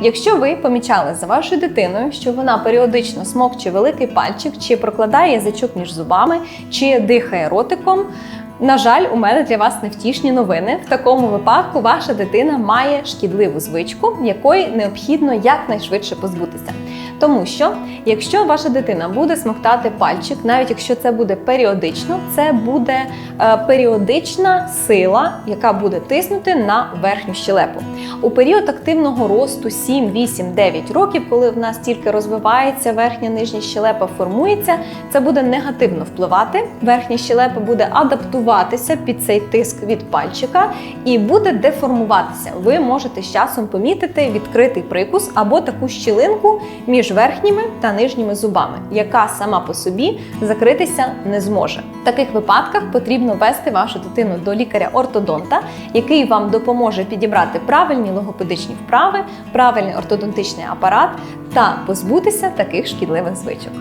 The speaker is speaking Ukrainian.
Якщо ви помічали за вашою дитиною, що вона періодично смокче великий пальчик, чи прокладає язичок між зубами, чи дихає ротиком. На жаль, у мене для вас невтішні новини. В такому випадку ваша дитина має шкідливу звичку, якої необхідно якнайшвидше позбутися. Тому що, якщо ваша дитина буде смоктати пальчик, навіть якщо це буде періодично, це буде е, періодична сила, яка буде тиснути на верхню щелепу. У період активного росту 7, 8, 9 років, коли в нас тільки розвивається верхня нижня щелепа, формується, це буде негативно впливати. Верхня щелепа буде адаптуватися під цей тиск від пальчика і буде деформуватися. Ви можете з часом помітити відкритий прикус або таку щілинку між верхніми та нижніми зубами, яка сама по собі закритися не зможе. В таких випадках потрібно вести вашу дитину до лікаря-ортодонта, який вам допоможе підібрати правильні логопедичні вправи, правильний ортодонтичний апарат та позбутися таких шкідливих звичок.